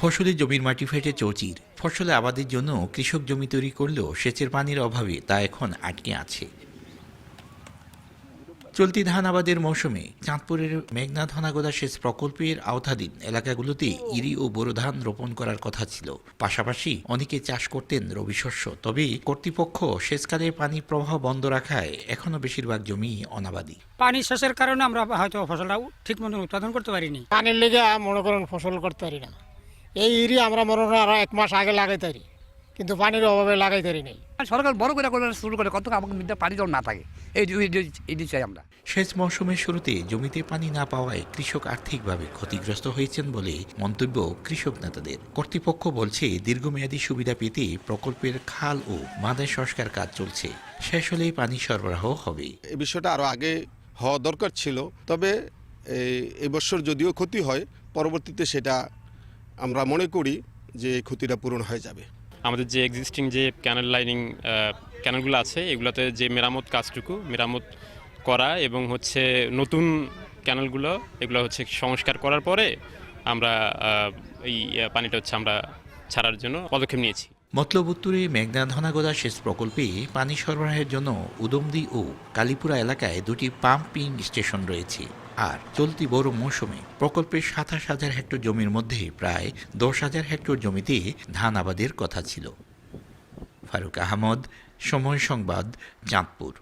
ফসলি জমির মাটি ফেটে চৌচির। ফসলে আবাদের জন্য কৃষক জমি তৈরি করলেও সেচের পানির অভাবে তা এখন আটকে আছে। চলতি ধান আবাদের মৌসুমে চাঁদপুরের মেঘনা ধনাগোদা সেচ প্রকল্পের আওতাধীন এলাকাগুলোতে ইরি ও বোরো ধান রোপণ করার কথা ছিল। পাশাপাশি অনেকে চাষ করতেন রবি শস্য। তবে কর্তৃপক্ষ সেচকালে পানি প্রবাহ বন্ধ রাখায় এখনও বেশিরভাগ জমি অনাবাদী। পানি শেষের কারণে আমরা হয়তো ফসলটাও ঠিক মতো উৎপাদন করতে পারিনি। পানির লেগে মনে করেন ফসল করতে পারি না। এই ইরি আমরা মনে করেন আরও এক মাস আগে লাগাইতে পারি কিন্তু পানির অভাবে লাগাইতে পারি নেই সরকার বড় করে করলে শুরু করে কত আমাকে পানি যেন না থাকে। এই এই চাই আমরা। সেচ মৌসুমের শুরুতে জমিতে পানি না পাওয়ায় কৃষক আর্থিকভাবে ক্ষতিগ্রস্ত হয়েছেন বলে মন্তব্য কৃষক নেতাদের। কর্তৃপক্ষ বলছে দীর্ঘমেয়াদী সুবিধা পেতে প্রকল্পের খাল ও বাঁধের সংস্কার কাজ চলছে। শেষ হলেই পানি সরবরাহ হবে। এই বিষয়টা আরও আগে হওয়া দরকার ছিল তবে এই এবছর যদিও ক্ষতি হয় পরবর্তীতে সেটা আমরা মনে করি যে ক্ষতিটা পূরণ হয়ে যাবে। আমাদের যে এক্সিস্টিং যে ক্যানেল লাইনিং ক্যানেলগুলো আছে এগুলোতে যে মেরামত কাজটুকু মেরামত করা এবং হচ্ছে নতুন ক্যানেলগুলো এগুলো হচ্ছে সংস্কার করার পরে আমরা এই পানিটা হচ্ছে আমরা ছাড়ার জন্য পদক্ষেপ নিয়েছি। মতলব উত্তরে মেঘনা ধনাগোদা সেচ প্রকল্পে পানি সরবরাহের জন্য উদমদি ও কালীপুরা এলাকায় দুটি পাম্পিং স্টেশন রয়েছে। আর চলতি বড় মৌসুমে প্রকল্পের সাতাশ হাজার হেক্টর জমির মধ্যে প্রায় দশ হাজার হেক্টর জমিতে ধান আবাদের কথা ছিল। ফারুক আহমদ, সময় সংবাদ, চাঁদপুর।